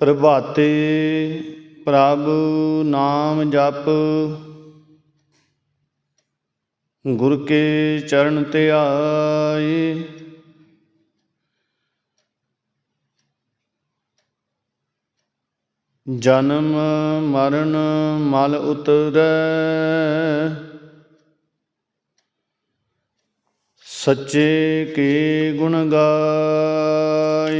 ਪ੍ਰਭਾਤੇ ਪ੍ਰਭ ਨਾਮ ਜਪ, ਗੁਰ ਕੇ ਚਰਨ ਧਿਆਏ ਜਨਮ ਮਰਨ ਮਲ ਉਤਰੈ। ਸੱਚੇ ਕੇ ਗੁਣ ਗਾਏ।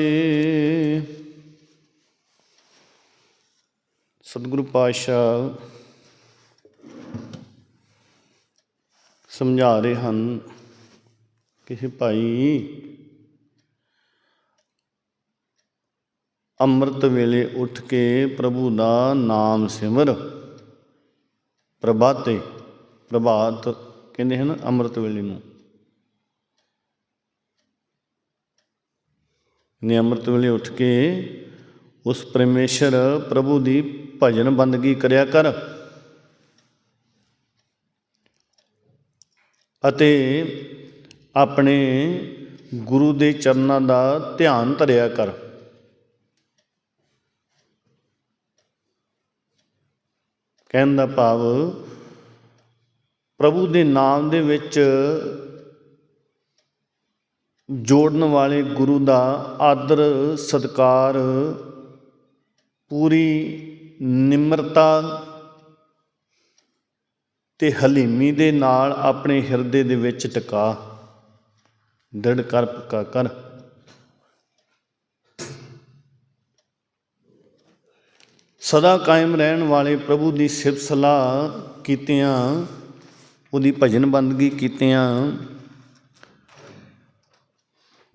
ਸਤਿਗੁਰੂ ਪਾਤਸ਼ਾਹ ਸਮਝਾ ਰਹੇ ਹਨ ਕਿ ਭਾਈ, ਅੰਮ੍ਰਿਤ ਵੇਲੇ ਉੱਠ ਕੇ ਪ੍ਰਭੂ ਦਾ ਨਾਮ ਸਿਮਰ। ਪ੍ਰਭਾਤੇ, ਪ੍ਰਭਾਤ ਕਹਿੰਦੇ ਹਨ ਅੰਮ੍ਰਿਤ ਵੇਲੇ ਨੂੰ। ਨੇ ਅੰਮ੍ਰਿਤ ਵੇਲੇ ਉੱਠ ਕੇ ਉਸ ਪਰਮੇਸ਼ਰ ਪ੍ਰਭੂ ਦੀ ਭਜਨ ਬੰਦਗੀ ਕਰਿਆ ਕਰ। ਅਤੇ ਆਪਣੇ ਗੁਰੂ ਦੇ ਚਰਨਾਂ ਦਾ ਧਿਆਨ ਧਰਿਆ ਕਰ। ਕਹਿਣ ਦਾ ਭਾਵ, ਪ੍ਰਭੂ ਦੇ ਨਾਮ ਦੇ ਵਿੱਚ ਜੋੜਨ ਵਾਲੇ ਗੁਰੂ ਦਾ ਆਦਰ, ਸਤਕਾਰ ਪੂਰੀ ਨਿਮਰਤਾ ਤੇ ਹਲੀਮੀ ਦੇ ਨਾਲ ਆਪਣੇ ਹਿਰਦੇ ਦੇ ਵਿੱਚ ਟਿਕਾ। ਦ੍ਰਿੜ ਕਰ, ਪੱਕਾ ਕਰ। ਸਦਾ ਕਾਇਮ ਰਹਿਣ ਵਾਲੇ ਪ੍ਰਭੂ ਦੀ ਸਿਫਤ ਸਲਾਹ ਕੀਤਿਆਂ, ਉਹਦੀ ਭਜਨ ਬੰਦਗੀ ਕੀਤਿਆਂ,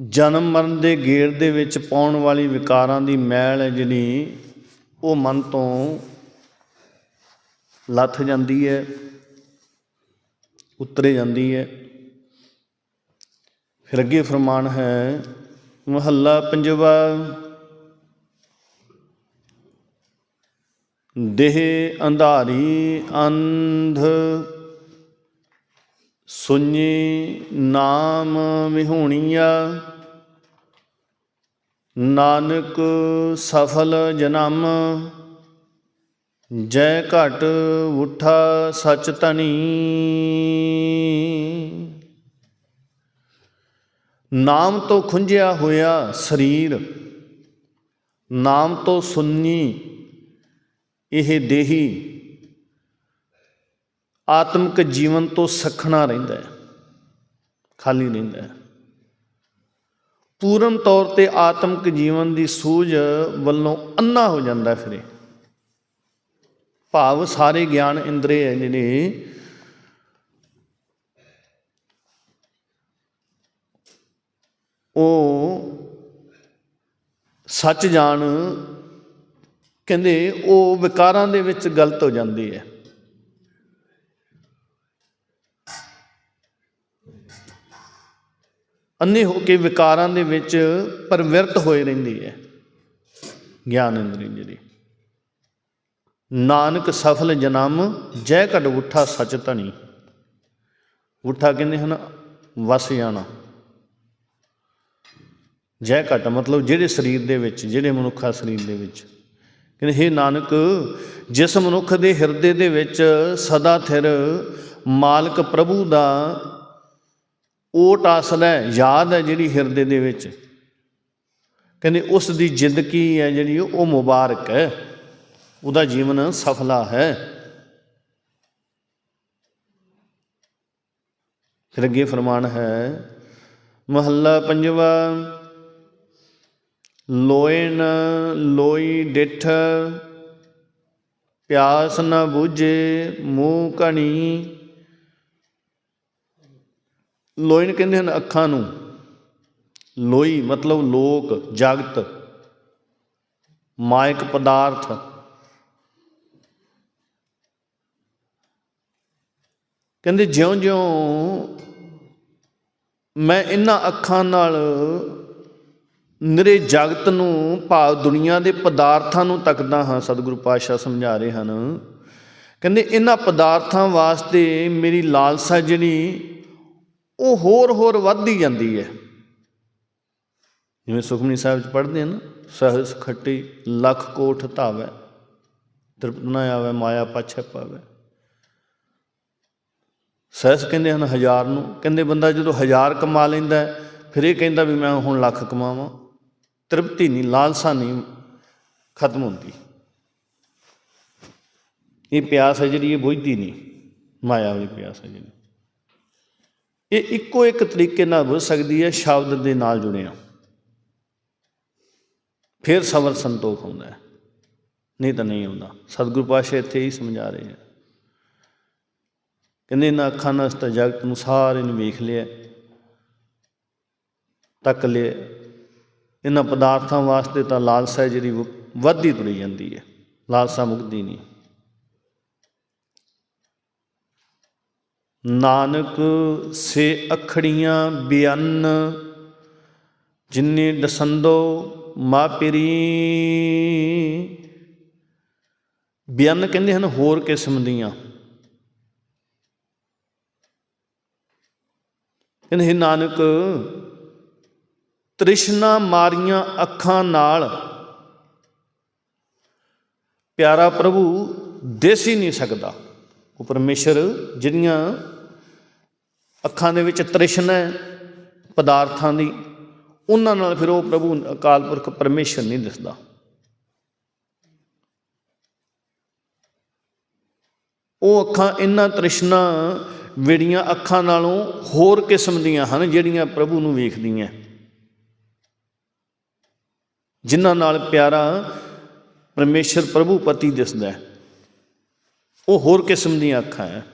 ਜਨਮ ਮਰਨ ਦੇ ਗੇੜ ਦੇ ਵਿੱਚ ਪਾਉਣ ਵਾਲੀ ਵਿਕਾਰਾਂ ਦੀ ਮੈਲ ਹੈ ਜਿਹੜੀ ਉਹ ਮਨ ਤੋਂ ਲੱਥ ਜਾਂਦੀ ਹੈ, ਉਤਰੇ ਜਾਂਦੀ ਹੈ। ਫਿਰ ਅੱਗੇ ਫਰਮਾਨ ਹੈ, ਮਹੱਲਾ ਪੰਜਵਾ, ਦੇਹ ਅੰਧਾਰੀ ਅੰਧ ਸੁਣੀ ਨਾਮ ਵਿਹੂਣੀਆ। ਨਾਨਕ ਸਫਲ ਜਨਮ, ਜੈ ਘਟ ਉਠਾ ਸਚ ਧਨੀ। ਨਾਮ ਤੋਂ ਖੁੰਝਿਆ ਹੋਇਆ ਸਰੀਰ, ਨਾਮ ਤੋਂ ਸੁੰਨੀ ਇਹ ਦੇਹੀ, ਆਤਮਿਕ ਜੀਵਨ ਤੋਂ ਸਖਣਾ ਰਹਿੰਦਾ ਹੈ, ਖਾਲੀ ਰਹਿੰਦਾ ਹੈ। ਪੂਰਨ ਤੌਰ ਤੇ ਆਤਮਿਕ ਜੀਵਨ ਦੀ ਸੂਝ ਵੱਲੋਂ ਅੰਨਾ ਹੋ ਜਾਂਦਾ ਫਿਰ। ਭਾਵ ਸਾਰੇ ਗਿਆਨ ਇੰਦਰੀ ਹੈ ਜਿਹੜੇ ਉਹ ਸੱਚ ਜਾਣ, ਕਹਿੰਦੇ ਉਹ ਵਿਕਾਰਾਂ ਦੇ ਵਿੱਚ ਗਲਤ ਹੋ ਜਾਂਦੀ ਹੈ ਅੰਨੇ ਹੋ ਕੇ ਵਿਕਾਰਾਂ ਦੇ ਵਿੱਚ ਪਰਵਿਰਤ ਹੋਏ ਰਹਿੰਦੀ ਹੈ। ਗਿਆਨ ਇੰਦਰੀ ਜਿਹੜੀ। ਨਾਨਕ ਸਫਲ ਜਨਮ, ਜੈ ਘਟ ਉਠਾ ਸਚ ਧਣੀ। ਉਠਾ ਕਹਿੰਦੇ ਹਨ, ਵਸ ਜਾਣਾ। ਜੈ ਘਟ ਮਤਲਬ ਜਿਹੜੇ ਸਰੀਰ ਦੇ ਵਿੱਚ, ਜਿਹੜੇ ਮਨੁੱਖਾ ਸਰੀਰ ਦੇ ਵਿੱਚ। ਕਹਿੰਦੇ, ਹੇ ਨਾਨਕ, ਜਿਸ ਮਨੁੱਖ ਦੇ ਹਿਰਦੇ ਦੇ ਵਿੱਚ ਸਦਾ ਥਿਰ ਮਾਲਕ ਪ੍ਰਭੂ ਦਾ ਓਟ ਆਸਲ ਹੈ, ਯਾਦ ਹੈ ਜਿਹੜੀ ਹਿਰਦੇ ਦੇ ਵਿੱਚ? ਕਹਿੰਦੇ ਉਸ ਦੀ ਜ਼ਿੰਦਗੀ ਹੈ ਜਿਹੜੀ ਉਹ ਮੁਬਾਰਕ ਹੈ, ਉਹਦਾ ਜੀਵਨ ਸਫਲਾ ਹੈ। ਫਿਰ ਅੱਗੇ ਫਰਮਾਨ ਹੈ, ਮਹੱਲਾ ਪੰਜਵਾ, ਲੋਏ ਨ ਲੋਈ ਡਿਠ, ਪਿਆਸ ਨਾ ਬੁਝੇ ਮੂੰਹ ਕਣੀ ਲੋਇਨ ਕਹਿੰਦੇ ਹਨ ਅੱਖਾਂ ਨੂੰ। ਲੋਈ ਮਤਲਬ ਲੋਕ, ਜਗਤ ਮਾਇਕ ਪਦਾਰਥ। ਕਹਿੰਦੇ ਜਿਉਂ-ਜਿਉਂ ਮੈਂ ਇਹਨਾਂ ਅੱਖਾਂ ਨਾਲ ਨਿਰੇ ਜਗਤ ਨੂੰ, ਭਾਵ ਦੁਨੀਆ ਦੇ ਪਦਾਰਥਾਂ ਨੂੰ ਤੱਕਦਾ ਹਾਂ, ਸਤਿਗੁਰੂ ਪਾਤਸ਼ਾਹ ਸਮਝਾ ਰਹੇ ਹਨ। ਕਹਿੰਦੇ ਇਹਨਾਂ ਪਦਾਰਥਾਂ ਵਾਸਤੇ ਮੇਰੀ ਲਾਲਸਾ ਜਿਹੜੀ ਉਹ ਹੋਰ ਹੋਰ ਵੱਧਦੀ ਜਾਂਦੀ ਹੈ। ਜਿਵੇਂ ਸੁਖਮਨੀ ਸਾਹਿਬ ਚ ਪੜ੍ਹਦੇ ਹਨ ਸਹਸ ਖੱਟੀ ਲੱਖ ਕੋਠ ਧਾਵੈ, ਤ੍ਰਿਪਤ ਨਾ ਆਵੇ, ਮਾਇਆ ਪਾਛੈ ਪਾਵੇ। ਸਹਿਸ ਕਹਿੰਦੇ ਹਨ ਹਜ਼ਾਰ ਨੂੰ, ਕਹਿੰਦੇ ਬੰਦਾ ਜਦੋਂ ਹਜ਼ਾਰ ਕਮਾ ਲੈਂਦਾ ਫਿਰ ਇਹ ਕਹਿੰਦਾ ਵੀ ਮੈਂ ਹੁਣ ਲੱਖ ਕਮਾਵਾਂ। ਤ੍ਰਿਪਤੀ ਨਹੀਂ, ਲਾਲਸਾ ਨਹੀਂ, ਖਤਮ ਹੁੰਦੀ। ਇਹ ਪਿਆਸ ਹੈ ਜਿਹੜੀ, ਇਹ ਬੁਝਦੀ ਨਹੀਂ। ਮਾਇਆ ਵਾਲੀ ਪਿਆਸ ਹੈ ਜਿਹੜੀ। ਇਹ ਇੱਕੋ ਇੱਕ ਤਰੀਕੇ ਨਾਲ ਬੁੱਝ ਸਕਦੀ ਹੈ ਸ਼ਬਦ ਦੇ ਨਾਲ ਜੁੜਿਆ। ਫਿਰ ਸਬਰ ਸੰਤੋਖ ਹੁੰਦਾ ਹੈ। ਨਹੀਂ ਤਾਂ ਨਹੀਂ ਆਉਂਦਾ ਸਤਿਗੁਰੂ ਪਾਸ਼ਾ ਇੱਥੇ ਹੀ ਸਮਝਾ ਰਹੇ ਹੈ। ਕਹਿੰਦੇ, ਇਹਨਾਂ ਅੱਖਾਂ ਨਾਲ ਤਾਂ ਜਗਤ ਨੂੰ ਸਾਰੇ ਨੂੰ ਵੇਖ ਲਿਆ, ਤੱਕ ਲਿਆ। ਇਹਨਾਂ ਪਦਾਰਥਾਂ ਵਾਸਤੇ ਤਾਂ ਲਾਲਸਾ ਜਿਹੜੀ ਵ- ਵੱਧਦੀ ਤੁਰੀ ਜਾਂਦੀ ਹੈ। ਲਾਲਸਾ ਮੁਕਦੀ ਨਹੀਂ। ਨਾਨਕ ਸੇ ਅਖੜੀਆਂ ਬਿਅੰਨ ਜਿਨੇ ਦਸੰਦੋ ਮਾਪਰੀ ਬਿਅੰਨ ਕਹਿੰਦੇ ਹਨ ਹੋਰ ਕਿਸਮ ਦੀਆਂ। ਕਹਿੰਦੇ ਨਾਨਕ, ਤ੍ਰਿਸ਼ਨਾ ਮਾਰੀਆਂ ਅੱਖਾਂ ਨਾਲ ਪਿਆਰਾ ਪ੍ਰਭੂ ਦਿਸ ਹੀ ਨਹੀਂ ਸਕਦਾ। ਉਹ ਪਰਮੇਸ਼ਰ ਜਿਹੜੀਆਂ ਅੱਖਾਂ ਦੇ ਵਿੱਚ ਤ੍ਰਿਸ਼ਨਾ ਪਦਾਰਥਾਂ ਦੀ। ਉਹਨਾਂ ਨਾਲ ਫਿਰ ਉਹ ਪ੍ਰਭੂ ਅਕਾਲ ਪੁਰਖ ਪਰਮੇਸ਼ਰ ਨਹੀਂ ਦਿਸਦਾ ਉਹ ਅੱਖਾਂ ਇਹਨਾਂ ਤ੍ਰਿਸ਼ਨਾ ਜਿਹੜੀਆਂ ਅੱਖਾਂ ਨਾਲੋਂ ਹੋਰ ਕਿਸਮ ਦੀਆਂ ਹਨ ਜਿਹੜੀਆਂ ਪ੍ਰਭੂ ਨੂੰ ਵੇਖਦੀਆਂ। ਜਿਨ੍ਹਾਂ ਨਾਲ ਪਿਆਰਾ ਪਰਮੇਸ਼ਰ ਪ੍ਰਭੂ ਪਤੀ ਦਿਸਦਾ ਉਹ ਹੋਰ ਕਿਸਮ ਦੀਆਂ ਅੱਖਾਂ ਹੈ।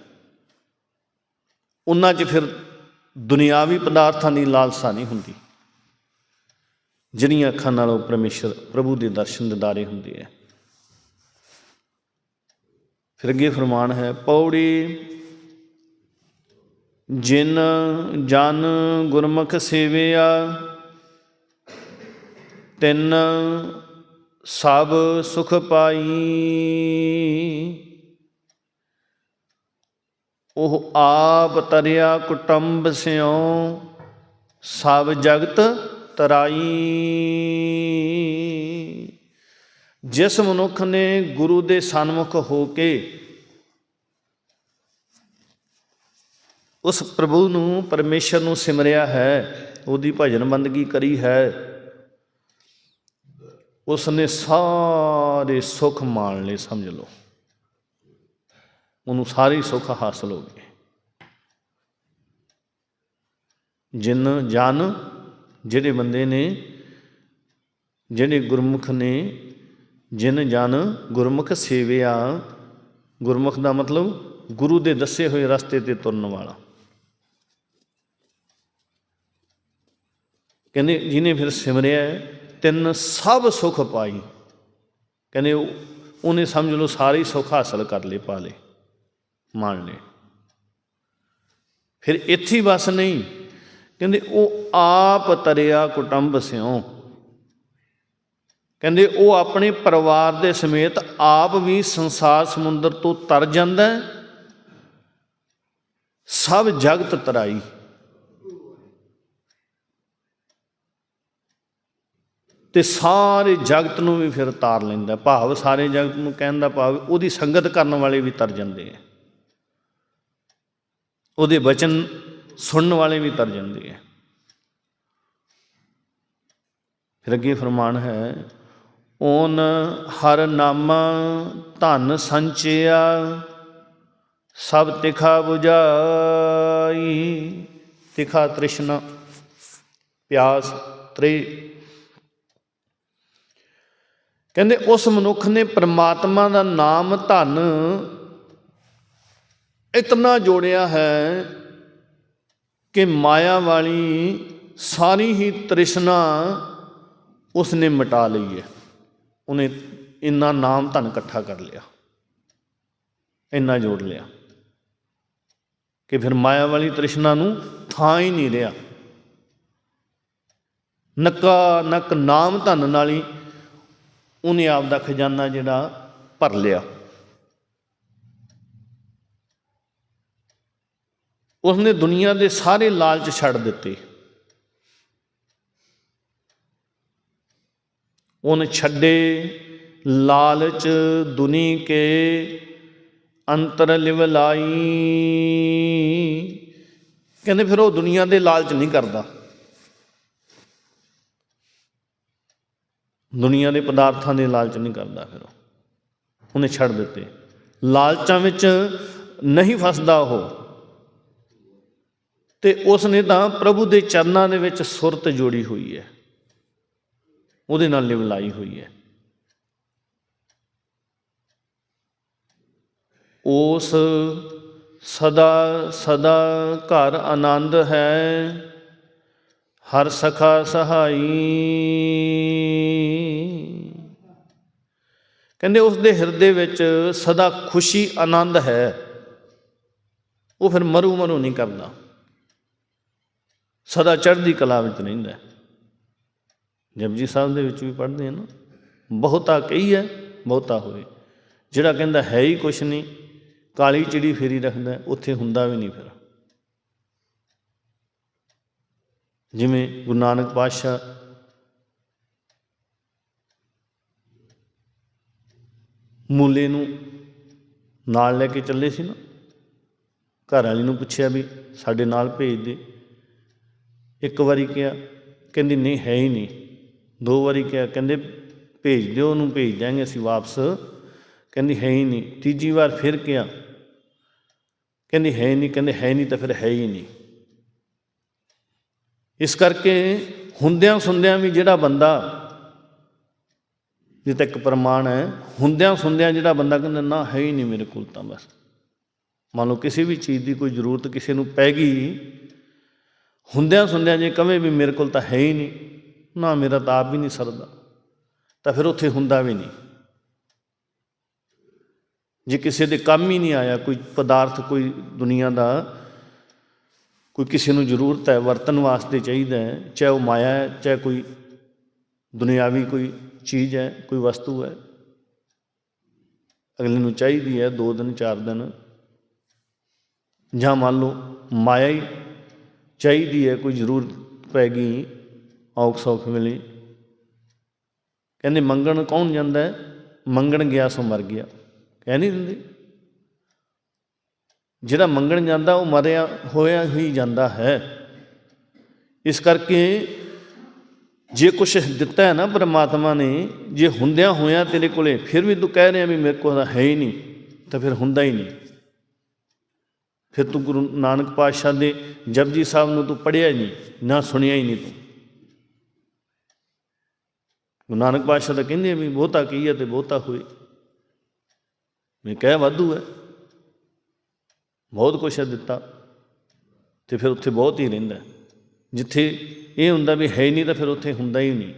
ਉਹਨਾਂ 'ਚ ਫਿਰ ਦੁਨਿਆਵੀ ਪਦਾਰਥਾਂ ਦੀ ਲਾਲਸਾ ਨਹੀਂ ਹੁੰਦੀ। ਜਿਹੜੀਆਂ ਅੱਖਾਂ ਨਾਲੋਂ ਉਹ ਪਰਮੇਸ਼ਰ ਪ੍ਰਭੂ ਦੇ ਦਰਸ਼ਨ ਦਿਦਾਰੇ ਹੁੰਦੇ ਹੈ ਫਿਰ ਅੱਗੇ ਫਰਮਾਨ ਹੈ, ਪੌੜੀ, ਜਿਨ, ਜਨ, ਗੁਰਮੁਖ ਸੇਵਿਆ, ਤਿੰਨ, ਸਭ ਸੁਖ ਪਾਈ। ਉਹ ਆਪ ਤਰਿਆ ਕੁਟੰਬ ਸਿਉ, ਸਭ ਜਗਤ ਤਰਾਈ। ਜਿਸ ਮਨੁੱਖ ਨੇ ਗੁਰੂ ਦੇ ਸਨਮੁਖ ਹੋ ਕੇ ਉਸ ਪ੍ਰਭੂ ਨੂੰ, ਪਰਮੇਸ਼ਰ ਨੂੰ ਸਿਮਰਿਆ ਹੈ, ਉਹਦੀ ਭਜਨ ਬੰਦਗੀ ਕਰੀ ਹੈ ਉਸ ਨੇ ਸਾਰੇ ਸੁੱਖ ਮਾਣ ਲਏ ਸਮਝ ਲਓ। ਉਹਨੂੰ ਸਾਰੇ ਸੁੱਖ ਹਾਸਲ ਹੋ ਗਏ। ਜਿਨ ਜਨ ਜਿਹੜੇ ਬੰਦੇ ਨੇ, ਜਿਹੜੇ ਗੁਰਮੁਖ ਨੇ, ਜਿਨ ਜਨ ਗੁਰਮੁਖ ਸੇਵਿਆ, ਗੁਰਮੁਖ ਦਾ ਮਤਲਬ ਗੁਰੂ ਦੇ ਦੱਸੇ ਹੋਏ ਰਸਤੇ ਤੇ ਤੁਰਨ ਵਾਲਾ। ਕਹਿੰਦੇ ਜਿਹਨੇ ਫਿਰ ਸਿਮਰਿਆ, ਤਿੰਨ ਸਭ ਸੁਖ ਪਾਈ। ਕਹਿੰਦੇ ਉਹ- ਉਹਨੇ ਸਮਝ ਲਓ ਸਾਰੇ ਹੀ ਸੁੱਖ ਹਾਸਲ ਕਰ ਲਏ, ਪਾ ਲਏ। ਮੰਨ ਲਏ ਫਿਰ ਇੱਥੇ ਬਸ ਨਹੀਂ। ਕਹਿੰਦੇ, ਉਹ ਆਪ ਤਰਿਆ ਕੁਟੰਬ ਸਿਉ। ਕਹਿੰਦੇ, ਉਹ ਆਪਣੇ ਪਰਿਵਾਰ ਦੇ ਸਮੇਤ ਆਪ ਵੀ ਸੰਸਾਰ ਸਮੁੰਦਰ ਤੋਂ ਤਰ ਜਾਂਦਾ ਸਭ ਜਗਤ ਤਰਾਈ। ਤੇ ਸਾਰੇ ਜਗਤ ਨੂੰ ਵੀ ਫਿਰ ਤਾਰ ਲੈਂਦਾ ਭਾਵ ਸਾਰੇ ਜਗਤ ਨੂੰ ਕਹਿਣ ਦਾ ਭਾਵ, ਉਹਦੀ ਸੰਗਤ ਕਰਨ ਵਾਲੇ ਵੀ ਤਰ ਜਾਂਦੇ ਆ। ਉਹਦੇ ਬਚਨ ਸੁਣਨ ਵਾਲੇ ਵੀ ਤਰ ਜਾਂਦੇ ਆ। ਫਿਰ ਅੱਗੇ ਫਰਮਾਨ ਹੈ, ਓਨ ਹਰ ਨਾਮ ਧਨ ਸੰਚਿਆ, ਸਭ ਤਿਖਾ 부ਜਾਈ ਤਿਖਾ ਤ੍ਰਿਸ਼ਨਾ, ਪਿਆਸ ਤ੍ਰੇ। ਕਹਿੰਦੇ, ਉਸ ਮਨੁੱਖ ਨੇ ਪ੍ਰਮਾਤਮਾ ਦਾ ਨਾਮ ਧਨ ਇਤਨਾ ਜੋੜਿਆ ਹੈ ਕਿ ਮਾਇਆ ਵਾਲੀ ਸਾਰੀ ਹੀ ਤ੍ਰਿਸ਼ਨਾ ਉਸਨੇ ਮਿਟਾ ਲਈ ਹੈ। ਉਹਨੇ ਇੰਨਾ ਨਾਮ ਧਨ ਇਕੱਠਾ ਕਰ ਲਿਆ, ਇੰਨਾ ਜੋੜ ਲਿਆ ਕਿ ਫਿਰ ਮਾਇਆ ਵਾਲੀ ਤ੍ਰਿਸ਼ਨਾ ਨੂੰ ਥਾਂ ਹੀ ਨਹੀਂ ਰਿਹਾ। ਨੱਕਾ ਨੱਕ ਨਾਮ ਧਨ ਨਾਲ ਹੀ ਉਹਨੇ ਆਪ ਦਾ ਖਜ਼ਾਨਾ ਜਿਹੜਾ ਭਰ ਲਿਆ। ਉਸਨੇ ਦੁਨੀਆ ਦੇ ਸਾਰੇ ਲਾਲਚ ਛੱਡ ਦਿੱਤੇ। ਉਹਨ ਛੱਡੇ ਲਾਲਚ ਦੁਨੀ ਕੇ ਅੰਤਰ ਲਿਵਲਾਈ ਕਹਿੰਦੇ ਫਿਰ ਉਹ ਦੁਨੀਆ ਦੇ ਲਾਲਚ ਨਹੀਂ ਕਰਦਾ। ਦੁਨੀਆ ਦੇ ਪਦਾਰਥਾਂ ਦੇ ਲਾਲਚ ਨਹੀਂ ਕਰਦਾ ਫਿਰ ਉਹਨੇ ਛੱਡ ਦਿੱਤੇ। ਲਾਲਚਾਂ ਵਿੱਚ ਨਹੀਂ ਫਸਦਾ ਉਹ। ਤੇ ਉਸ ਨੇ ਤਾਂ ਪ੍ਰਭੂ ਦੇ ਚਰਨਾਂ ਦੇ ਵਿੱਚ ਸੁਰਤ ਜੋੜੀ ਹੋਈ ਹੈ। ਉਹਦੇ ਨਾਲ ਲਿਵ ਲਾਈ ਹੋਈ ਹੈ। ਉਸ ਸਦਾ ਸਦਾ ਘਰ ਆਨੰਦ ਹੈ, ਹਰ ਸਖਾ ਸਹਾਈ। ਕਹਿੰਦੇ ਉਸ ਦੇ ਹਿਰਦੇ ਵਿੱਚ ਸਦਾ ਖੁਸ਼ੀ ਆਨੰਦ ਹੈ। ਉਹ ਫਿਰ ਮਰੂ ਮਰੂ ਨਹੀਂ ਕਰਦਾ ਸਦਾ ਚੜ੍ਹਦੀ ਕਲਾ ਵਿੱਚ ਰਹਿੰਦਾ ਜਪਜੀ ਸਾਹਿਬ ਦੇ ਵਿੱਚ ਵੀ ਪੜ੍ਹਦੇ ਆ ਨਾ। ਬਹੁਤਾ ਕਹੀ ਹੈ, ਬਹੁਤਾ ਹੋਏ ਜਿਹੜਾ ਕਹਿੰਦਾ ਹੈ ਹੀ ਕੁਛ ਨਹੀਂ, ਕਾਲੀ ਚਿੜੀ ਫੇਰੀ ਰੱਖਦਾ ਉੱਥੇ ਹੁੰਦਾ ਵੀ ਨਹੀਂ ਫਿਰ। ਜਿਵੇਂ ਗੁਰੂ ਨਾਨਕ ਪਾਤਸ਼ਾਹ ਮੂਲੇ ਨੂੰ ਨਾਲ ਲੈ ਕੇ ਚੱਲੇ ਸੀ ਨਾ, ਘਰ ਵਾਲੀ ਨੂੰ ਪੁੱਛਿਆ ਵੀ ਸਾਡੇ ਨਾਲ ਭੇਜ ਦੇ। ਇੱਕ ਵਾਰੀ ਕਿਹਾ, ਕਹਿੰਦੀ, ਨਹੀਂ, ਹੈ ਹੀ ਨਹੀਂ। ਦੋ ਵਾਰੀ ਕਿਹਾ, ਕਹਿੰਦੇ, ਭੇਜ ਦਿਓ, ਉਹਨੂੰ ਭੇਜ ਦਿਆਂਗੇ ਅਸੀਂ ਵਾਪਸ। ਕਹਿੰਦੀ, ਹੈ ਹੀ ਨਹੀਂ। ਤੀਜੀ ਵਾਰ ਫਿਰ ਕਿਹਾ, ਕਹਿੰਦੀ, ਹੈ ਹੀ ਨਹੀਂ। ਕਹਿੰਦੇ, ਹੈ ਨਹੀਂ ਤਾਂ ਫਿਰ ਹੈ ਹੀ ਨਹੀਂ। ਇਸ ਕਰਕੇ ਹੁੰਦਿਆਂ ਸੁਣਦਿਆਂ ਵੀ ਜਿਹੜਾ ਬੰਦਾ ਜੇ ਤੱਕ ਪ੍ਰਮਾਣ ਹੈ, ਹੁੰਦਿਆਂ ਸੁਣਦਿਆਂ ਜਿਹੜਾ ਬੰਦਾ ਕਹਿੰਦਾ, ਨਾ, ਹੈ ਹੀ ਨਹੀਂ ਮੇਰੇ ਕੋਲ ਤਾਂ ਬਸ। ਮੰਨ ਲਓ, ਕਿਸੇ ਵੀ ਚੀਜ਼ ਦੀ ਕੋਈ ਜ਼ਰੂਰਤ ਕਿਸੇ ਨੂੰ ਪੈ ਗਈ ਹੁੰਦਿਆਂ ਸੁੰਦਿਆਂ ਜੇ ਕਵੇਂ ਵੀ ਮੇਰੇ ਕੋਲ ਤਾਂ ਹੈ ਹੀ ਨਹੀਂ, ਨਾ ਮੇਰਾ ਤਾਂ ਆਪ ਵੀ ਨਹੀਂ ਸਰਦਾ, ਤਾਂ ਫਿਰ ਉੱਥੇ ਹੁੰਦਾ ਵੀ ਨਹੀਂ। ਜੇ ਕਿਸੇ ਦੇ ਕੰਮ ਹੀ ਨਹੀਂ ਆਇਆ, ਕੋਈ ਪਦਾਰਥ, ਕੋਈ ਦੁਨੀਆ ਦਾ, ਕੋਈ ਕਿਸੇ ਨੂੰ ਜ਼ਰੂਰਤ ਹੈ ਵਰਤਨ ਵਾਸਤੇ ਚਾਹੀਦਾ ਹੈ, ਚਾਹੇ ਉਹ ਮਾਇਆ ਹੈ, ਚਾਹੇ ਕੋਈ ਦੁਨਿਆਵੀ ਕੋਈ ਚੀਜ਼ ਹੈ, ਕੋਈ ਵਸਤੂ ਹੈ, ਅਗਲੇ ਨੂੰ ਚਾਹੀਦੀ ਹੈ ਦੋ ਦਿਨ, ਚਾਰ ਦਿਨ। ਜਾਂ ਮੰਨ ਲਓ ਮਾਇਆ ਹੀ ਚਾਹੀਦੀ ਹੈ, ਕੋਈ ਜ਼ਰੂਰਤ ਪੈ ਗਈ, ਔਖ ਸੌਖ ਵੇਲੇ ਕਹਿੰਦੇ, ਮੰਗਣ ਕੌਣ ਜਾਂਦਾ ਹੈ? ਮੰਗਣ ਗਿਆ, ਸੋ ਮਰ ਗਿਆ। ਕਹਿ ਨਹੀਂ ਦਿੰਦੇ। ਜਿਹੜਾ ਮੰਗਣ ਜਾਂਦਾ, ਉਹ ਮਰਿਆ ਹੋਇਆ ਹੀ ਜਾਂਦਾ ਹੈ। ਇਸ ਕਰਕੇ ਜੇ ਕੁਛ ਦਿੱਤਾ ਹੈ ਨਾ ਪਰਮਾਤਮਾ ਨੇ, ਜੇ ਹੁੰਦਿਆਂ ਹੋਇਆਂ ਤੇਰੇ ਕੋਲੇ, ਫਿਰ ਵੀ ਤੂੰ ਕਹਿ ਰਿਹਾ ਵੀ ਮੇਰੇ ਕੋਲ ਤਾਂ ਹੈ ਹੀ ਨਹੀਂ, ਤਾਂ ਫਿਰ ਹੁੰਦਾ ਹੀ ਨਹੀਂ। ਫਿਰ ਤੂੰ ਗੁਰੂ ਨਾਨਕ ਪਾਤਸ਼ਾਹ ਦੇ ਜਪਜੀ ਸਾਹਿਬ ਨੂੰ ਤੂੰ ਪੜ੍ਹਿਆ ਹੀ ਨਹੀਂ, ਨਾ ਸੁਣਿਆ ਹੀ ਨਹੀਂ ਤੂੰ। ਗੁਰੂ ਨਾਨਕ ਪਾਤਸ਼ਾਹ ਤਾਂ ਕਹਿੰਦੇ ਆ ਵੀ ਬਹੁਤਾ ਕੀ ਹੈ ਤੇ ਬਹੁਤਾ ਹੋਏ। ਮੈਂ ਕਹਿ ਵਾਧੂ ਹੈ। ਬਹੁਤ ਕੁਛ ਹੈ ਦਿੱਤਾ। ਤੇ ਫਿਰ ਉੱਥੇ ਬਹੁਤ ਹੀ ਰਹਿੰਦਾ ਜਿੱਥੇ ਇਹ ਹੁੰਦਾ ਵੀ ਹੈ ਹੀ ਨਹੀਂ ਤਾਂ ਫਿਰ ਉੱਥੇ ਹੁੰਦਾ ਹੀ ਨਹੀਂ।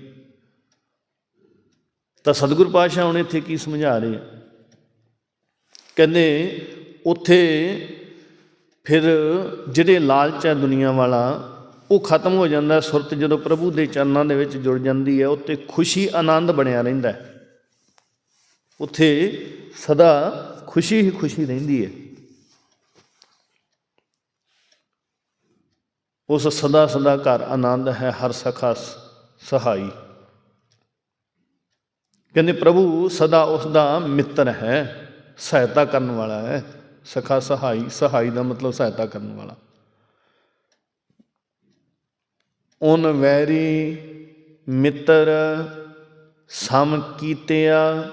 ਤਾਂ ਸਤਿਗੁਰ ਪਾਤਸ਼ਾਹ ਹੁਣ ਇੱਥੇ ਕੀ ਸਮਝਾ ਰਹੇ ਆ? ਕਹਿੰਦੇ, ਉੱਥੇ ਫਿਰ ਜਿਹੜੇ ਲਾਲਚ ਹੈ ਦੁਨੀਆ ਵਾਲਾ, ਉਹ ਖਤਮ ਹੋ ਜਾਂਦਾ ਸੁਰਤ ਜਦੋਂ ਪ੍ਰਭੂ ਦੇ ਚਰਨਾਂ ਦੇ ਵਿੱਚ ਜੁੜ ਜਾਂਦੀ ਹੈ, ਉੱਥੇ ਖੁਸ਼ੀ ਆਨੰਦ ਬਣਿਆ ਰਹਿੰਦਾ ਹੈ। ਉੱਥੇ ਸਦਾ ਖੁਸ਼ੀ ਹੀ ਖੁਸ਼ੀ ਰਹਿੰਦੀ ਹੈ। ਉਸ ਸਦਾ ਸਦਾ ਘਰ ਆਨੰਦ ਹੈ, ਹਰ ਸਖਾ ਸਹਾਈ। ਕਹਿੰਦੇ ਪ੍ਰਭੂ ਸਦਾ ਉਸ ਦਾ ਮਿੱਤਰ ਹੈ, ਸਹਾਇਤਾ ਕਰਨ ਵਾਲਾ ਹੈ। ਸਖਾ ਸਹਾਈ ਸਹਾਈ ਦਾ ਮਤਲਬ ਸਹਾਇਤਾ ਕਰਨ ਵਾਲਾ। ਉਨ ਵੈਰੀ ਮਿੱਤਰ ਸਮ ਕੀਤਿਆ,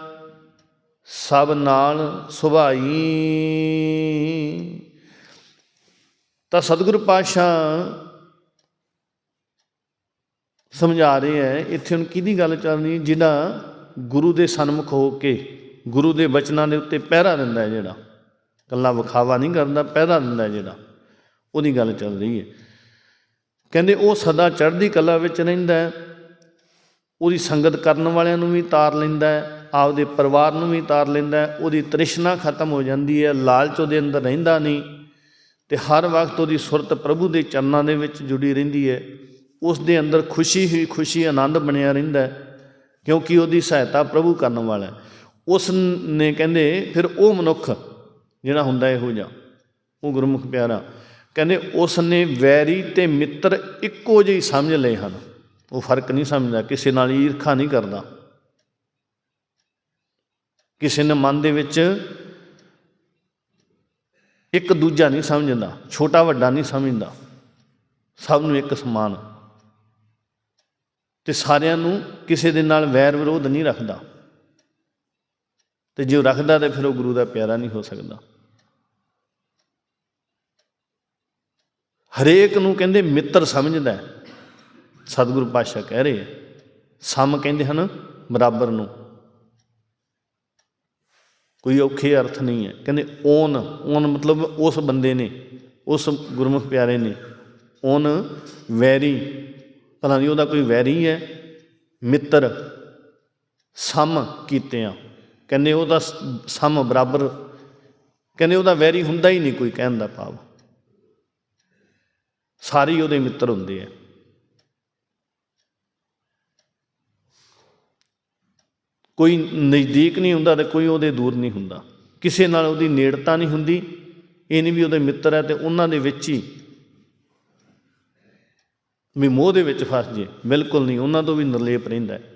ਸਭ ਨਾਲ ਸੁਭਾਈ। ਤਾਂ ਸਤਿਗੁਰ ਪਾਤਸ਼ਾਹ ਸਮਝਾ ਰਹੇ ਹੈ, ਇੱਥੇ ਹੁਣ ਕਿਹਦੀ ਗੱਲ ਚੱਲ ਰਹੀ ਜਿਹੜਾ ਗੁਰੂ ਦੇ ਸਨਮੁਖ ਹੋ ਕੇ, ਗੁਰੂ ਦੇ ਬਚਨਾਂ ਦੇ ਉੱਤੇ ਪਹਿਰਾ ਦਿੰਦਾ ਹੈ ਜਿਹੜਾ। ਕੱਲਾ ਵਿਖਾਵਾ ਨਹੀਂ ਕਰਦਾ ਪਹਿਰਾ ਦਿੰਦਾ ਜਿਹੜਾ। ਉਹਦੀ ਗੱਲ ਚੱਲ ਰਹੀ ਹੈ। ਕਹਿੰਦੇ ਉਹ ਸਦਾ ਚੜ੍ਹਦੀ ਕਲਾ ਵਿੱਚ ਰਹਿੰਦਾ ਹੈ। ਉਹਦੀ ਸੰਗਤ ਕਰਨ ਵਾਲਿਆਂ ਨੂੰ ਵੀ ਤਾਰ ਲੈਂਦਾ ਹੈ। ਆਪਦੇ ਪਰਿਵਾਰ ਨੂੰ ਵੀ ਤਾਰ ਲੈਂਦਾ ਹੈ। ਉਹਦੀ ਤ੍ਰਿਸ਼ਨਾ ਖਤਮ ਹੋ ਜਾਂਦੀ ਹੈ। ਲਾਲਚ ਉਹਦੇ ਅੰਦਰ ਰਹਿੰਦਾ ਨਹੀਂ। ਤੇ ਹਰ ਵਕਤ ਉਹਦੀ ਸੁਰਤ ਪ੍ਰਭੂ ਦੇ ਚਰਨਾਂ ਦੇ ਵਿੱਚ ਜੁੜੀ ਰਹਿੰਦੀ ਹੈ। ਉਸ ਦੇ ਅੰਦਰ ਖੁਸ਼ੀ ਹੀ ਖੁਸ਼ੀ, ਆਨੰਦ ਬਣਿਆ ਰਹਿੰਦਾ ਹੈ। ਕਿਉਂਕਿ ਉਹਦੀ ਸਹਾਇਤਾ ਪ੍ਰਭੂ ਕਰਨ ਵਾਲਾ ਹੈ। ਉਸ ਨੇ ਕਹਿੰਦੇ, ਫਿਰ ਉਹ ਮਨੁੱਖ ਜਿਹੜਾ ਹੁੰਦਾ ਇਹੋ ਜਿਹਾ। ਉਹ ਗੁਰਮੁਖ ਪਿਆਰਾ। ਕਹਿੰਦੇ ਉਸ ਨੇ ਵੈਰੀ ਤੇ ਮਿੱਤਰ ਇੱਕੋ ਜਿਹੀ ਸਮਝ ਲਏ ਹਨ। ਉਹ ਫ਼ਰਕ ਨਹੀਂ ਸਮਝਦਾ, ਕਿਸੇ ਨਾਲ ਈਰਖਾ ਨਹੀਂ ਕਰਦਾ। ਕਿਸੇ ਨੇ ਮਨ ਦੇ ਵਿੱਚ ਇੱਕ ਦੂਜਾ ਨਹੀਂ ਸਮਝਦਾ, ਛੋਟਾ ਵੱਡਾ ਨਹੀਂ ਸਮਝਦਾ। ਸਭ ਨੂੰ ਇੱਕ ਸਮਾਨ। ਤੇ ਸਾਰਿਆਂ ਨੂੰ ਕਿਸੇ ਦੇ ਨਾਲ ਵੈਰ ਵਿਰੋਧ ਨਹੀਂ ਰੱਖਦਾ। ਤੇ ਜੇ ਉਹ ਰੱਖਦਾ ਤੇ ਫਿਰ ਉਹ ਗੁਰੂ ਦਾ ਪਿਆਰਾ ਨਹੀਂ ਹੋ ਸਕਦਾ। ਹਰੇਕ ਨੂੰ ਕਹਿੰਦੇ ਮਿੱਤਰ ਸਮਝਦਾ ਸਤਿਗੁਰੂ ਪਾਤਸ਼ਾਹ ਕਹਿ ਰਹੇ ਸਮ ਕਹਿੰਦੇ ਹਨ ਬਰਾਬਰ ਨੂੰ। ਕੋਈ ਔਖੇ ਅਰਥ ਨਹੀਂ ਹੈ। ਕਹਿੰਦੇ ਓਨ ਓਨ ਮਤਲਬ ਉਸ ਬੰਦੇ ਨੇ, ਉਸ ਗੁਰਮੁਖ ਪਿਆਰੇ ਨੇ। ਓਨ ਵੈਰੀ, ਭਲਾ ਨਹੀਂ ਉਹਦਾ ਕੋਈ ਵੈਰੀ ਹੈ। ਮਿੱਤਰ, ਸਮ ਕੀਤੇ ਆ। ਕਹਿੰਦੇ ਉਹਦਾ ਸਮ ਬਰਾਬਰ, ਕਹਿੰਦੇ ਉਹਦਾ ਵੈਰੀ ਹੁੰਦਾ ਹੀ ਨਹੀਂ ਕੋਈ ਕਹਿਣ ਦਾ ਭਾਵ। ਸਾਰੇ ਉਹਦੇ ਮਿੱਤਰ ਹੁੰਦੇ ਆ। ਕੋਈ ਨਜ਼ਦੀਕ ਨਹੀਂ ਹੁੰਦਾ ਤੇ ਕੋਈ ਉਹਦੇ ਦੂਰ ਨਹੀਂ ਹੁੰਦਾ। ਕਿਸੇ ਨਾਲ ਉਹਦੀ ਨੇੜਤਾ ਨਹੀਂ ਹੁੰਦੀ, ਇਹ ਨਹੀਂ ਵੀ ਉਹਦੇ ਮਿੱਤਰ ਹੈ ਤੇ ਉਹਨਾਂ ਦੇ ਵਿੱਚ ਹੀ ਵੀ ਮੋਹ ਦੇ ਵਿੱਚ ਫਸ ਜੇ। ਬਿਲਕੁਲ ਨਹੀਂ, ਉਹਨਾਂ ਤੋਂ ਵੀ ਨਿਰਲੇਪ ਰਹਿੰਦਾ ਹੈ।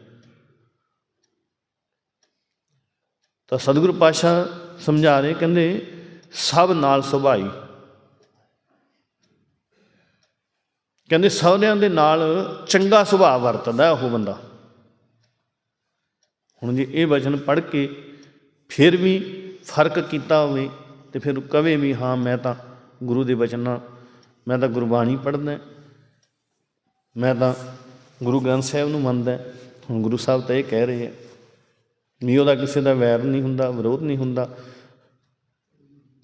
ਤਾਂ ਸਤਿਗੁਰੂ ਪਾਤਸ਼ਾਹ ਸਮਝਾ ਰਹੇ, ਕਹਿੰਦੇ, ਸਭ ਨਾਲ ਸੁਭਾਈ। ਕਹਿੰਦੇ, ਸਹੁਰਿਆਂ ਦੇ ਨਾਲ ਚੰਗਾ ਸੁਭਾਅ ਵਰਤਦਾ ਉਹ ਬੰਦਾ। ਹੁਣ ਜੇ ਇਹ ਵਚਨ ਪੜ੍ਹ ਕੇ ਫਿਰ ਵੀ ਫ਼ਰਕ ਕੀਤਾ ਹੋਵੇ ਤੇ ਫਿਰ ਕਵੇ ਵੀ, ਹਾਂ, ਮੈਂ ਤਾਂ ਗੁਰੂ ਦੇ ਵਚਨਾਂ ਮੈਂ ਤਾਂ ਗੁਰਬਾਣੀ ਪੜ੍ਹਦਾ, ਮੈਂ ਤਾਂ ਗੁਰੂ ਗ੍ਰੰਥ ਸਾਹਿਬ ਨੂੰ ਮੰਨਦਾ, ਹੁਣ ਗੁਰੂ ਸਾਹਿਬ ਤਾਂ ਇਹ ਕਹਿ ਰਹੇ ਆ ਵੀ ਉਹਦਾ ਕਿਸੇ ਦਾ ਵੈਰ ਨਹੀਂ ਹੁੰਦਾ, ਵਿਰੋਧ ਨਹੀਂ ਹੁੰਦਾ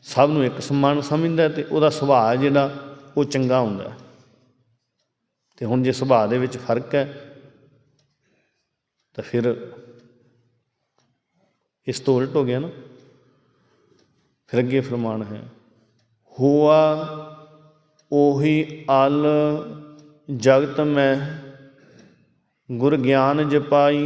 ਸਭ ਨੂੰ ਇੱਕ ਸਮਾਨ ਸਮਝਦਾ ਤੇ ਉਹਦਾ ਸੁਭਾਅ ਜਿਹੜਾ, ਉਹ ਚੰਗਾ ਹੁੰਦਾ ਹੈ। ਤੇ ਹੁਣ ਜੇ ਸੁਭਾਅ ਦੇ ਵਿੱਚ ਫ਼ਰਕ ਹੈ, ਤਾਂ ਫਿਰ ਇਸ ਤੋਂ ਉਲਟ ਹੋ ਗਿਆ ਨਾ ਫਿਰ ਅੱਗੇ ਫਰਮਾਨ ਹੈ, ਹੋਆ ਉਹੀ ਅਲ ਜਗਤ ਮੈਂ ਗੁਰ ਗਿਆਨ ਜਪਾਈ।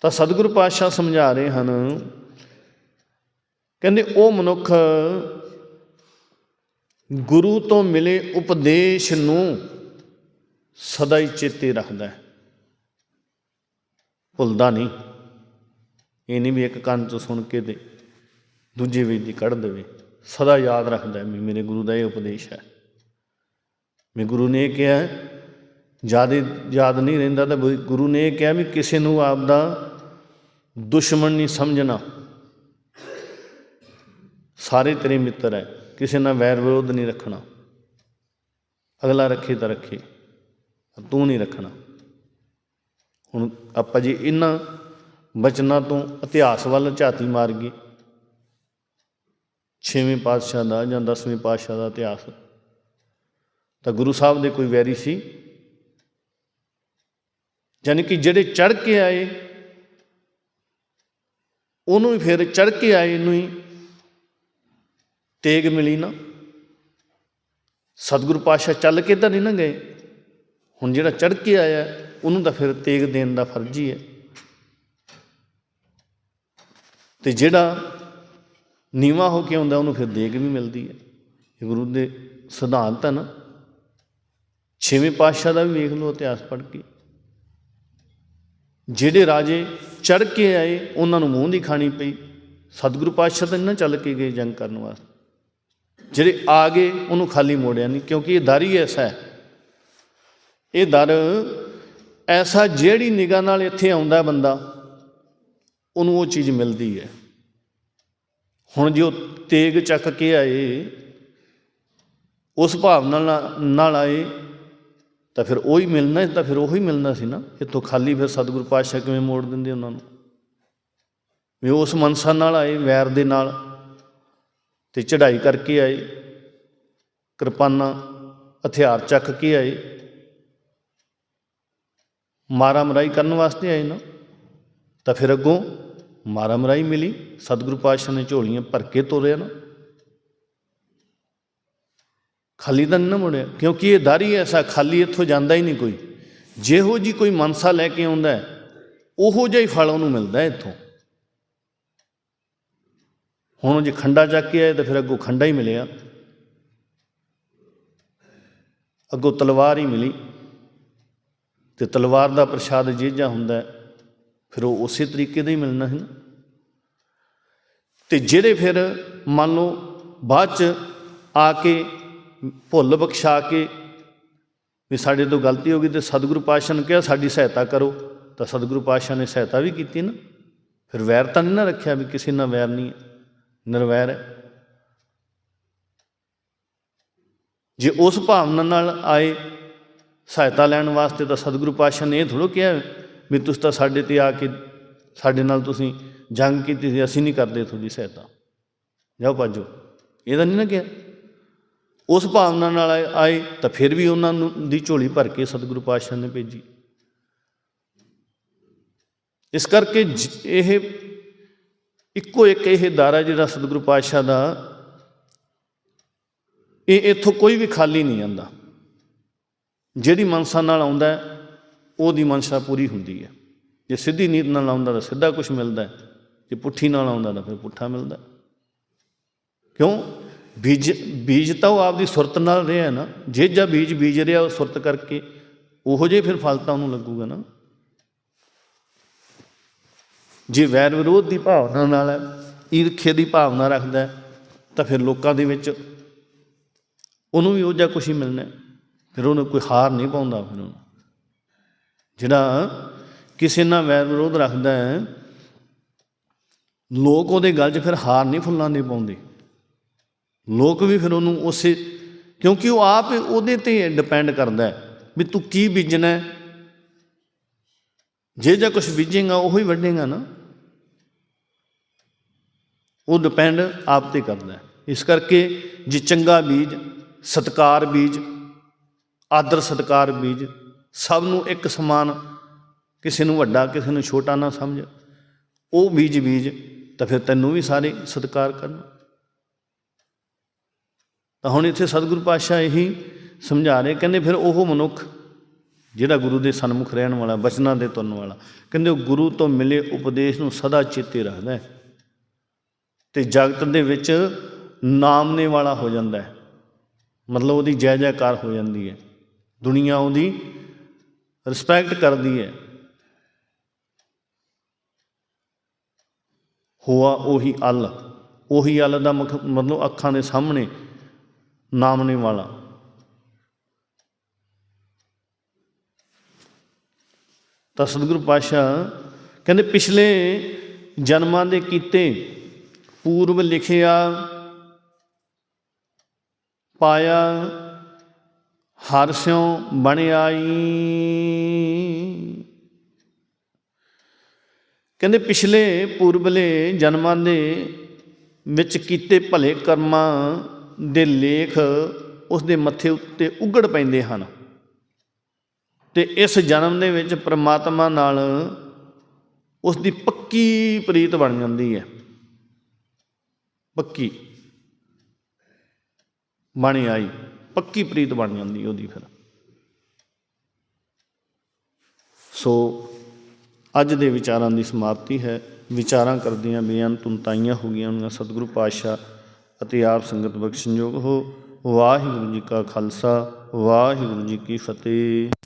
ਤਾਂ ਸਤਿਗੁਰੂ ਪਾਤਸ਼ਾਹ ਸਮਝਾ ਰਹੇ ਹਨ, ਕਹਿੰਦੇ ਉਹ ਮਨੁੱਖ ਗੁਰੂ ਤੋਂ ਮਿਲੇ ਉਪਦੇਸ਼ ਨੂੰ ਸਦਾ ਹੀ ਚੇਤੇ ਰੱਖਦਾ ਹੈ। ਭੁੱਲਦਾ ਨਹੀਂ। ਇਹ ਨਹੀਂ ਵੀ ਇੱਕ ਕੰਨ ਤੋਂ ਸੁਣ ਕੇ ਤੇ ਦੂਜੇ ਵਿੱਚ ਦੀ ਕੱਢ ਦੇਵੇ। ਸਦਾ ਯਾਦ ਰੱਖਦਾ ਵੀ ਮੇਰੇ ਗੁਰੂ ਦਾ ਇਹ ਉਪਦੇਸ਼ ਹੈ। ਵੀ ਗੁਰੂ ਨੇ ਇਹ ਕਿਹਾ ਜ਼ਿਆਦਾ ਯਾਦ ਨਹੀਂ ਰਹਿੰਦਾ ਤਾਂ ਗੁਰੂ ਨੇ ਇਹ ਕਿਹਾ ਵੀ ਕਿਸੇ ਨੂੰ ਆਪਦਾ ਦੁਸ਼ਮਣ ਨਹੀਂ ਸਮਝਣਾ। ਸਾਰੇ ਤੇਰੇ ਮਿੱਤਰ ਹੈ, ਕਿਸੇ ਨਾਲ ਵੈਰ ਵਿਰੋਧ ਨਹੀਂ ਰੱਖਣਾ। ਅਗਲਾ ਰੱਖੇ ਤਾਂ ਰੱਖੇ, ਤੂੰ ਨਹੀਂ ਰੱਖਣਾ। ਹੁਣ ਆਪਾਂ ਜੀ ਇਹਨਾਂ ਬਚਨਾਂ ਤੋਂ ਇਤਿਹਾਸ ਵੱਲ ਝਾਤੀ ਮਾਰ ਗਏ ਛੇਵੇਂ ਪਾਤਸ਼ਾਹ ਦਾ ਜਾਂ ਦਸਵੇਂ ਪਾਤਸ਼ਾਹ ਦਾ ਇਤਿਹਾਸ। ਤਾਂ ਗੁਰੂ ਸਾਹਿਬ ਦੇ ਕੋਈ ਵੈਰੀ ਸੀ? ਯਾਨੀ ਕਿ ਜਿਹੜੇ ਚੜ ਕੇ ਆਏ, ਉਹਨੂੰ ਵੀ ਫਿਰ ਚੜ ਕੇ ਆਏ ਨੂੰ ਹੀ ਤੇਗ ਮਿਲੀ ਨਾ। ਸਤਿਗੁਰੂ ਪਾਤਸ਼ਾਹ ਚੱਲ ਕੇ ਤਾਂ ਨਹੀਂ ਨਾ ਗਏ। ਹੁਣ ਜਿਹੜਾ ਚੜ ਕੇ ਆਇਆ, ਉਹਨੂੰ ਤਾਂ ਫਿਰ ਤੇਗ ਦੇਣ ਦਾ ਫਰਜ਼ ਹੀ ਹੈ। ਤੇ ਜਿਹੜਾ ਨੀਵਾ ਹੋ ਕੇ ਆਉਂਦਾ, ਉਹਨੂੰ ਫਿਰ ਦੇਗ ਵੀ ਮਿਲਦੀ ਹੈ। ਇਹ ਗੁਰੂ ਦੇ ਸਿਧਾਂਤ ਹਨ ਛੇਵੇਂ ਪਾਤਸ਼ਾਹ ਦਾ ਵੀ ਵੇਖ ਲਓ ਇਤਿਹਾਸ ਪੜ੍ਹ ਕੇ। ਜਿਹੜੇ ਰਾਜੇ ਚੜ ਕੇ ਆਏ, ਉਹਨਾਂ ਨੂੰ ਮੂੰਹ ਦੀ ਖਾਣੀ ਪਈ। ਸਤਿਗੁਰੂ ਪਾਤਸ਼ਾਹ ਤਾਂ ਨਾ ਚੱਲ ਕੇ ਗਏ ਜੰਗ ਕਰਨ ਵਾਸਤੇ। ਜਿਹੜੇ ਆ ਗਏ, ਉਹਨੂੰ ਖਾਲੀ ਮੋੜਿਆ ਨਹੀਂ ਕਿਉਂਕਿ ਇਹ ਦਰ ਹੀ ਐਸਾ ਹੈ। ਇਹ ਦਰ ਐਸਾ ਜਿਹੜੀ ਨਿਗਾਹ ਨਾਲ ਇੱਥੇ ਆਉਂਦਾ ਬੰਦਾ, ਉਹਨੂੰ ਉਹ ਚੀਜ਼ ਮਿਲਦੀ ਹੈ। ਹੁਣ ਜੋ ਤੇਗ ਚੱਕ ਕੇ ਆਏ, ਉਸ ਭਾਵਨਾ ਨਾਲ ਨਾਲ ਆਏ, ਤਾਂ ਫਿਰ ਉਹੀ ਮਿਲਣਾ, ਤਾਂ ਫਿਰ ਉਹੀ ਮਿਲਣਾ ਸੀ ਨਾ। ਇੱਥੋਂ ਖਾਲੀ ਫਿਰ ਸਤਿਗੁਰੂ ਪਾਤਸ਼ਾਹ ਕਿਵੇਂ ਮੋੜ ਦਿੰਦੇ ਉਹਨਾਂ ਨੂੰ? ਵੀ ਉਸ ਮਨਸਾ ਨਾਲ ਆਏ, ਵੈਰ ਦੇ ਨਾਲ, ਤੇ ਚੜ੍ਹਾਈ ਕਰਕੇ ਆਏ, ਕਿਰਪਾਨਾਂ, ਹਥਿਆਰ ਚੱਕ ਕੇ ਆਏ। ਮਾਰਾ ਮਰਾਈ ਕਰਨ ਵਾਸਤੇ ਆਏ ਨਾ, ਤਾਂ ਫਿਰ ਅੱਗੋਂ ਮਾਰਾ ਮਰਾਈ ਮਿਲੀ ਸਤਿਗੁਰੂ ਪਾਤਸ਼ਾਹ ਨੇ ਝੋਲੀਆਂ ਭਰ ਕੇ ਤੋਰਿਆ ਨਾ। ਖਾਲੀ ਤਾਂ ਨਹੀਂ ਨਾ ਮੁੜਿਆ ਕਿਉਂਕਿ ਇਹ ਦਾਰੀ ਐਸਾ ਖਾਲੀ ਇੱਥੋਂ ਜਾਂਦਾ ਹੀ ਨਹੀਂ ਕੋਈ। ਜਿਹੋ ਜੀ ਕੋਈ ਮਨਸਾ ਲੈ ਕੇ ਆਉਂਦਾ ਉਹੋ ਜਿਹਾ ਹੀ ਫਲ ਉਹਨੂੰ ਮਿਲਦਾ ਇੱਥੋਂ। ਹੁਣ ਜੇ ਖੰਡਾ ਚੱਕ ਕੇ ਆਏ ਤਾਂ ਫਿਰ ਅੱਗੋਂ ਖੰਡਾ ਹੀ ਮਿਲਿਆ। ਅੱਗੋਂ ਤਲਵਾਰ ਹੀ ਮਿਲੀ। ਤੇ ਤਲਵਾਰ ਦਾ ਪ੍ਰਸ਼ਾਦ ਜੇਜਾ ਹੁੰਦਾ ਹੈ, ਫਿਰ ਉਹ ਉਸੇ ਤਰੀਕੇ ਦਾ ਹੀ ਮਿਲਣਾ ਹੈ ਨਾ। ਤੇ ਜਿਹੜੇ ਫਿਰ ਮੰਨ ਲਓ ਬਾਅਦ ਚ ਆ ਕੇ ਭੁੱਲ ਬਖਸ਼ਾ ਕੇ ਵੀ ਸਾਡੇ ਤੋਂ ਗਲਤੀ ਹੋ ਗਈ ਤੇ ਸਤਿਗੁਰੂ ਪਾਤਸ਼ਾਹ ਨੇ ਕਿਹਾ ਸਾਡੀ ਸਹਾਇਤਾ ਕਰੋ, ਤਾਂ ਸਤਿਗੁਰੂ ਪਾਤਸ਼ਾਹ ਨੇ ਸਹਾਇਤਾ ਵੀ ਕੀਤੀ ਨਾ। ਫਿਰ ਵੈਰ ਤਾਂ ਨਹੀਂ ਨਾ ਰੱਖਿਆ ਵੀ ਕਿਸੇ ਨਾਲ ਵੈਰ ਨਹੀਂ ਹੈ, ਨਿਰਵੈਰ ਹੈ। ਜੇ ਉਸ ਭਾਵਨਾ ਨਾਲ ਆਏ ਸਹਾਇਤਾ ਲੈਣ ਵਾਸਤੇ ਤਾਂ ਸਤਿਗੁਰੂ ਪਾਤਸ਼ਾਹ ਨੇ ਇਹ ਥੋੜ੍ਹਾ ਕਿਹਾ ਵੀ ਤੁਸੀਂ ਤਾਂ ਸਾਡੇ ਤੇ ਆ ਕੇ ਸਾਡੇ ਨਾਲ ਤੁਸੀਂ ਜੰਗ ਕੀਤੀ ਸੀ, ਅਸੀਂ ਨਹੀਂ ਕਰਦੇ ਤੁਹਾਡੀ ਸਹਾਇਤਾ। ਜਾਓ ਭਾਜੋ। ਇਹਦਾ ਨਹੀਂ ਨਾ ਕਿਹਾ? ਉਸ ਭਾਵਨਾ ਨਾਲ ਆਏ- ਤਾਂ ਫਿਰ ਵੀ ਉਹਨਾਂ ਨੂੰ ਦੀ ਝੋਲੀ ਭਰ ਕੇ ਸਤਿਗੁਰੂ ਪਾਤਸ਼ਾਹ ਨੇ ਭੇਜੀ। ਇਸ ਕਰਕੇ ਜ- ਇਹ ਇੱਕੋ ਇੱਕ ਇਹ ਦਾਰਾ ਜਿਹੜਾ ਸਤਿਗੁਰੂ ਪਾਤਸ਼ਾਹ ਦਾ, ਇਹ ਇੱਥੋਂ ਕੋਈ ਵੀ ਖਾਲੀ ਨਹੀਂ ਆਂਦਾ ਜਿਹੜੀ ਮਨਸਾ ਨਾਲ ਆਉਂਦਾ ਉਹਦੀ ਮਨਸਾ ਪੂਰੀ ਹੁੰਦੀ ਹੈ। ਜੇ ਸਿੱਧੀ ਨੀਤ ਨਾਲ ਆਉਂਦਾ ਤਾਂ ਸਿੱਧਾ ਕੁਝ ਮਿਲਦਾ ਹੈ, ਜੇ ਪੁੱਠੀ ਨਾਲ ਆਉਂਦਾ ਤਾਂ ਫਿਰ ਪੁੱਠਾ ਮਿਲਦਾ ਕਿਉਂ? ਬੀਜ ਬੀਜ ਤਾਂ ਉਹ ਆਪਦੀ ਸੁਰਤ ਨਾਲ ਰਿਹਾ ਨਾ। ਜੇ ਜਾਂ ਬੀਜ ਬੀਜ ਰਿਹਾ ਉਹ ਸੁਰਤ ਕਰਕੇ ਉਹੋ ਜਿਹੇ ਫਿਰ ਫਲ ਤਾਂ ਉਹਨੂੰ ਲੱਗੂਗਾ ਨਾ। ਜੇ ਵੈਰ ਵਿਰੋਧ ਦੀ ਭਾਵਨਾ ਨਾਲ ਹੈ ਈਰਖੇ ਦੀ ਭਾਵਨਾ ਰੱਖਦਾ ਤਾਂ ਫਿਰ ਲੋਕਾਂ ਦੇ ਵਿੱਚ ਉਹਨੂੰ ਵੀ ਉਹ ਜਿਹਾ ਕੁਛ ਹੀ ਮਿਲਣਾ ਫਿਰ ਉਹਨੂੰ ਕੋਈ ਹਾਰ ਨਹੀਂ ਪਾਉਂਦਾ ਫਿਰ ਉਹਨੂੰ। ਜਿਹੜਾ ਕਿਸੇ ਨਾਲ ਵੈਰ ਵਿਰੋਧ ਰੱਖਦਾ ਹੈ, ਲੋਕ ਉਹਦੇ ਗੱਲ 'ਚ ਫਿਰ ਹਾਰ ਨਹੀਂ ਫੁੱਲਾਂ ਦੇ ਪਾਉਂਦੇ। ਲੋਕ ਵੀ ਫਿਰ ਉਹਨੂੰ ਉਸੇ, ਕਿਉਂਕਿ ਉਹ ਆਪ ਉਹਦੇ ਤੇ ਡਿਪੈਂਡ ਕਰਦਾ ਹੈ ਵੀ ਤੂੰ ਕੀ ਬੀਜਣਾ ਹੈ। ਜੇ ਜਾਂ ਕੁਝ ਬੀਜੇਗਾ, ਉਹੀ ਵੱਢੇਗਾ ਨਾ। ਉਹ ਡਿਪੈਂਡ ਆਪ ਤੇ ਕਰਦਾ ਇਸ ਕਰਕੇ ਜੇ ਚੰਗਾ ਬੀਜ, ਸਤਕਾਰ ਬੀਜ, ਆਦਰ ਸਤਕਾਰ ਬੀਜ ਸਭ ਨੂੰ ਇੱਕ ਸਮਾਨ, ਕਿਸੇ ਨੂੰ ਵੱਡਾ, ਕਿਸੇ ਨੂੰ ਛੋਟਾ ਨਾ ਸਮਝ। ਉਹ ਬੀਜ ਬੀਜ ਤਾਂ ਫਿਰ ਤੈਨੂੰ ਵੀ ਸਾਰੇ ਸਤਿਕਾਰ ਕਰਨ। ਤਾਂ ਹੁਣ ਇੱਥੇ ਸਤਿਗੁਰੂ ਪਾਤਸ਼ਾਹ ਇਹੀ ਸਮਝਾ ਰਹੇ, ਕਹਿੰਦੇ ਫਿਰ ਉਹ ਮਨੁੱਖ, ਜਿਹੜਾ ਗੁਰੂ ਦੇ ਸਨਮੁਖ ਰਹਿਣ ਵਾਲਾ, ਬਚਨਾਂ ਦੇ ਤੁਰਨ ਵਾਲਾ, ਕਹਿੰਦੇ ਉਹ ਗੁਰੂ ਤੋਂ ਮਿਲੇ ਉਪਦੇਸ਼ ਨੂੰ ਸਦਾ ਚੇਤੇ ਰੱਖਦਾ ਹੈ ਤੇ ਜਗਤ ਦੇ ਵਿੱਚ ਨਾਮਨੇ ਵਾਲਾ ਹੋ ਜਾਂਦਾ ਹੈ। ਮਤਲਬ ਉਹਦੀ ਜੈ ਜੈਕਾਰ ਹੋ ਜਾਂਦੀ ਹੈ। ਦੁਨੀਆ ਉਹਦੀ ਰਿਸਪੈਕਟ ਕਰਦੀ ਹੈ। ਹੋਆ ਉਹੀ ਅਲ। ਉਹੀ ਅਲ ਦਾ ਮਤਲਬ ਅੱਖਾਂ ਦੇ ਸਾਹਮਣੇ ਨਾਮਨੇ ਵਾਲਾ। ਤਾਂ ਸਤਿਗੁਰੂ ਪਾਤਸ਼ਾਹ ਕਹਿੰਦੇ, ਪਿਛਲੇ ਜਨਮਾਂ ਦੇ ਕੀਤੇ ਪੂਰਵ ਲਿਖਿਆ ਪਾਇਆ ਹਰ ਸਿਉ ਬਣ ਆਈ। ਕਹਿੰਦੇ ਪਿਛਲੇ ਪੂਰਬਲੇ ਜਨਮਾਂ ਦੇ ਵਿੱਚ ਕੀਤੇ ਭਲੇ ਕਰਮਾਂ ਦੇ ਲੇਖ ਉਸ ਦੇ ਮੱਥੇ ਉੱਤੇ ਉਗੜ ਪੈਂਦੇ ਹਨ। ਤੇ ਇਸ ਜਨਮ ਦੇ ਵਿੱਚ ਪ੍ਰਮਾਤਮਾ ਨਾਲ ਉਸ ਦੀ ਪੱਕੀ ਪ੍ਰੀਤ ਬਣ ਜਾਂਦੀ ਹੈ। ਪੱਕੀ ਬਣ ਆਈ। ਪੱਕੀ ਪ੍ਰੀਤ ਬਣ ਜਾਂਦੀ ਉਹਦੀ ਫਿਰ। ਸੋ ਅੱਜ ਦੇ ਵਿਚਾਰਾਂ ਦੀ ਸਮਾਪਤੀ ਹੈ। ਵਿਚਾਰਾਂ ਕਰਦੀਆਂ ਬੇਅੰਤ ਤੁੰਤਾਈਆਂ ਹੋ ਗਈਆਂ ਉਹਨਾਂ ਸਤਿਗੁਰੂ ਪਾਤਸ਼ਾਹ ਅਤੇ ਆਪ ਸੰਗਤ ਬਖਸ਼ਣਯੋਗ ਹੋ। ਵਾਹਿਗੁਰੂ ਜੀ ਕਾ ਖਾਲਸਾ, ਵਾਹਿਗੁਰੂ ਜੀ ਕੀ ਫਤਿਹ।